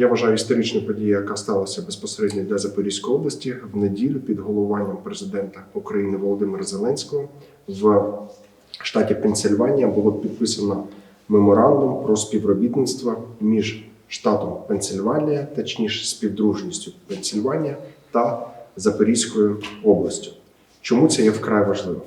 Я вважаю історичну подію, яка сталася безпосередньо для Запорізької області в неділю під головуванням президента України Володимира Зеленського в штаті Пенсильванія було підписано меморандум про співробітництво між штатом Пенсильванія, точніше співдружністю Пенсильванія та Запорізькою областю. Чому це є вкрай важливо?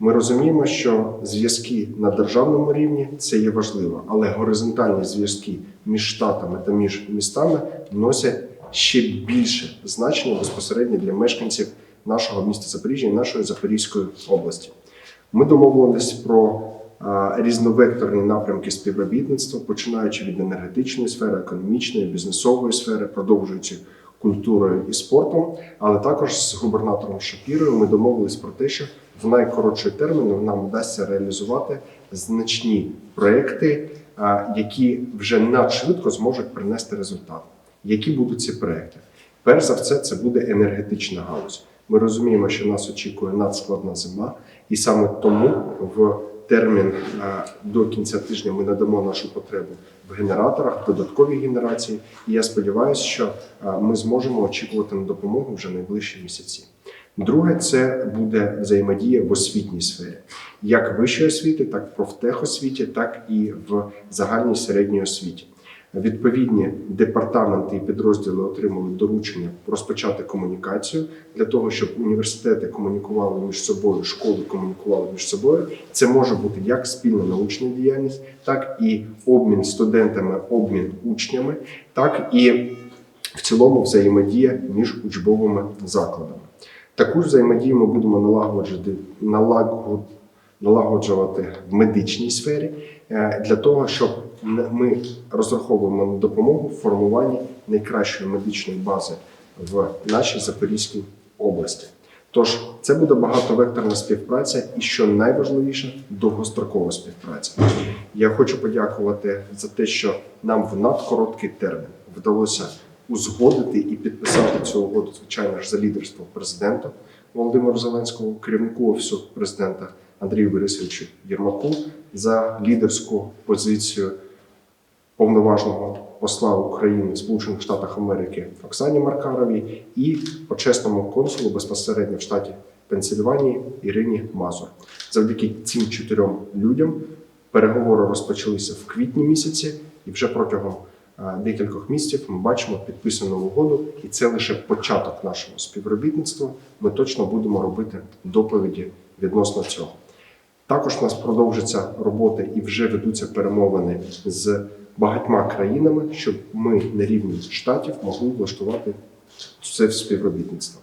Ми розуміємо, що зв'язки на державному рівні це є важливо, але горизонтальні зв'язки між штатами та між містами носять ще більше значення безпосередньо для мешканців нашого міста Запоріжжя і нашої Запорізької області. Ми домовились про різновекторні напрямки співробітництва, починаючи від енергетичної сфери, економічної, бізнесової сфери, продовжуючи культурою і спортом, але також з губернатором Шапірою ми домовились про те, що в найкоротший термін нам вдасться реалізувати значні проекти, які вже надшвидко зможуть принести результат. Які будуть ці проекти? Перш за все, це буде енергетична галузь. Ми розуміємо, що нас очікує надскладна зима, і саме тому в термін до кінця тижня ми надамо нашу потребу в генераторах, додатковій генерації. І я сподіваюся, що ми зможемо очікувати на допомогу вже найближчі місяці. Друге, це буде взаємодія в освітній сфері, як вищої освіти, так і профтехосвіті, так і в загальній середній освіті. Відповідні департаменти і підрозділи отримали доручення розпочати комунікацію для того, щоб університети комунікували між собою, школи комунікували між собою. Це може бути як спільна научна діяльність, так і обмін студентами, обмін учнями, так і в цілому взаємодія між учбовими закладами. Таку ж взаємодію ми будемо налагоджувати, налагод- налагоджувати в медичній сфері е, для того, щоб ми розраховуємо на допомогу в формуванні найкращої медичної бази в нашій Запорізькій області. Тож це буде багатовекторна співпраця і що найважливіше довгострокова співпраця. Я хочу подякувати за те, що нам в надкороткий термін вдалося узгодити і підписати цю угоду, звичайно ж, за лідерство президента Володимира Зеленського, керівнику офісу президента Андрію Борисовичу Єрмаку за лідерську позицію повноважного посла України в Сполучених Штатах Америки Оксані Маркаровій і почесному консулу безпосередньо в штаті Пенсильванії Ірині Мазур. Завдяки цим чотирьом людям переговори розпочалися в квітні місяці, і вже протягом е, декількох місяців ми бачимо підписану угоду, і це лише початок нашого співробітництва. Ми точно будемо робити доповіді відносно цього. Також у нас продовжаться робота і вже ведуться перемовини з багатьма країнами, щоб ми на рівні штатів могли влаштувати це співробітництво.